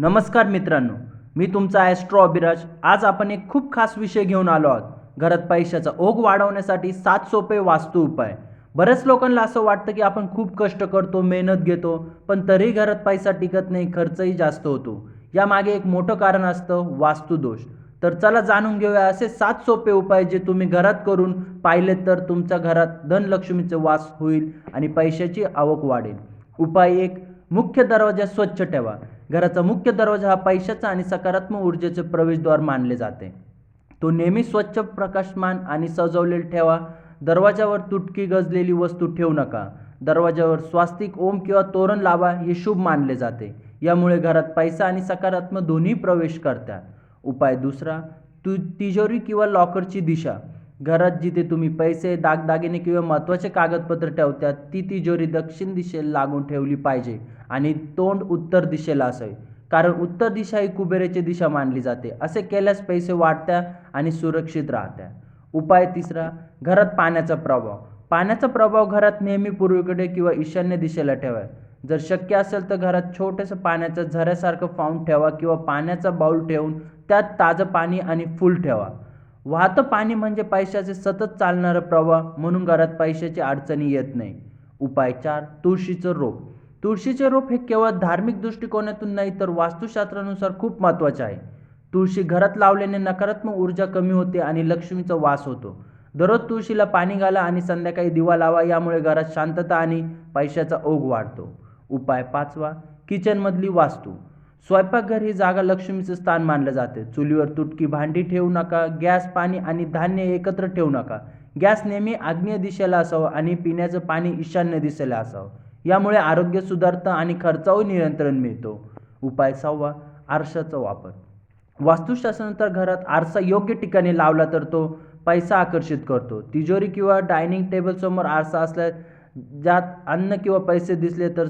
नमस्कार मित्रांनो मी तुमचा ॲस्ट्रो अभिराज आज आपण एक खूप खास विषय घेऊन आलो आहोत. घरात पैशाचा ओघ वाढवण्यासाठी सात सोपे वास्तू उपाय. बऱ्याच लोकांना असं वाटतं की आपण खूप कष्ट करतो मेहनत घेतो पण तरीही घरात पैसा टिकत नाही खर्चही जास्त होतो. यामागे एक मोठं कारण असतं वास्तुदोष. तर चला जाणून घेऊया असे सात सोपे उपाय जे तुम्ही घरात करून पाहिलेत तर तुमच्या घरात धनलक्ष्मीचे वास होईल आणि पैशाची आवक वाढेल. उपाय एक मुख्य दरवाजा स्वच्छ ठेवा. घराचा मुख्य दरवाजा हा पैशाचा आणि सकारात्मक ऊर्जेचे प्रवेशद्वार मानले जाते. तो नेहमी स्वच्छ प्रकाशमान आणि सजवलेला ठेवा. दरवाजावर तुटकी गजलेली वस्तू ठेवू नका. दरवाजावर स्वास्तिक ओम किंवा तोरण लावा हे शुभ मानले जाते. यामुळे घरात पैसा आणि सकारात्मक दोन्ही प्रवेश करतात. उपाय दुसरा तु तिजोरी किंवा लॉकरची दिशा. घरात जिथे तुम्ही पैसे दागदागिने किंवा महत्त्वाचे कागदपत्र ठेवतात ती तिजोरी दक्षिण दिशेला लागून ठेवली पाहिजे आणि तोंड उत्तर दिशेला असावे. कारण उत्तर दिशा ही कुबेराची दिशा मानली जाते. असे केल्यास पैसे वाढत्या आणि सुरक्षित राहत्या. उपाय तिसरा घरात पाण्याचा प्रभाव. पाण्याचा प्रभाव घरात नेहमी पूर्वेकडे किंवा ईशान्य दिशेला ठेवा जर शक्य असेल तर घरात छोटंसं पाण्याचं झऱ्यासारखं फाऊंड ठेवा किंवा पाण्याचा बाऊल ठेवून त्यात ताजं पाणी आणि फूल ठेवा. वाहतं पाणी म्हणजे पैशाचे सतत चालणारं प्रवाह म्हणून घरात पैशाची अडचणी येत नाही. उपाय चार तुळशीचं रोप. तुळशीचे रोप हे केवळ धार्मिक दृष्टिकोनातून नाही तर वास्तुशास्त्रानुसार खूप महत्त्वाचे आहे. तुळशी घरात लावल्याने नकारात्मक ऊर्जा कमी होते आणि लक्ष्मीचा वास होतो. दररोज तुळशीला पाणी घाला आणि संध्याकाळी दिवा लावा यामुळे घरात शांतता आणि पैशाचा ओघ वाढतो. उपाय पाचवा किचनमधली वास्तू. स्वयंपाकघर ही जागा लक्ष्मीचं स्थान मानलं जाते. चुलीवर तुटकी भांडी ठेवू नका गॅस पाणी आणि धान्य एकत्र ठेवू नका. गॅस नेहमी आग्नेय दिशेला असावं आणि पिण्याचं पाणी ईशान्य दिशेला असावं. यामुळे आरोग्य सुधारतं आणि खर्चावर नियंत्रण मिळतो. उपाय सहावा आरशाचा वापर. वास्तुशास्त्रानुसार घरात आरसा योग्य ठिकाणी लावला तर तो पैसा आकर्षित करतो. तिजोरी किंवा डायनिंग टेबलसमोर आरसा असल्या ज्यात अन्न किंवा पैसे दिसले तर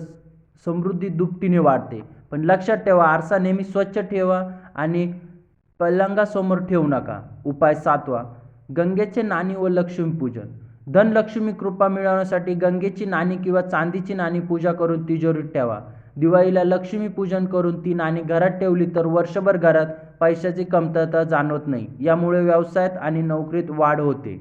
समृद्धी दुपटीने वाढते. पण लक्षात ठेवा आरसा नेहमी स्वच्छ ठेवा आणि पलंगासमोर ठेवू नका. उपाय सातवा गंगेचे नाणी व लक्ष्मीपूजन धनलक्ष्मी कृपा मिळवण्यासाठी गंगेची नाणी किंवा चांदीची नाणी पूजा करून तिजोरीत ठेवा. दिवाळीला लक्ष्मीपूजन करून ती नाणी घरात ठेवली तर वर्षभर घरात पैशाची कमतरता जाणवत नाही. यामुळे व्यवसायात आणि नोकरीत वाढ होते.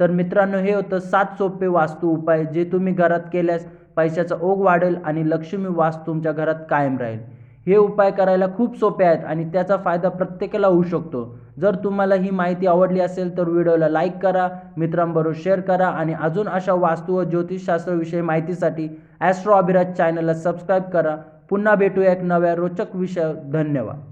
तर मित्रांनो हे होतं सात सोपे वास्तू उपाय जे तुम्ही घरात केल्यास पैशाचा ओघ वाढेल आणि लक्ष्मी वास तुमच्या घरात कायम राहील. हे उपाय करायला खूप सोपे आहेत आणि त्याचा फायदा प्रत्येकाला होऊ शकतो. जर तुम्हाला ही माहिती आवडली असेल तर व्हिडिओला लाईक करा मित्रांबरोबर शेअर करा आणि अजून अशा वास्तू व ज्योतिषशास्त्राविषयी माहितीसाठी ॲस्ट्रो अभिराज चॅनलला सबस्क्राईब करा. पुन्हा भेटूया एक नव्या रोचक विषय धन्यवाद.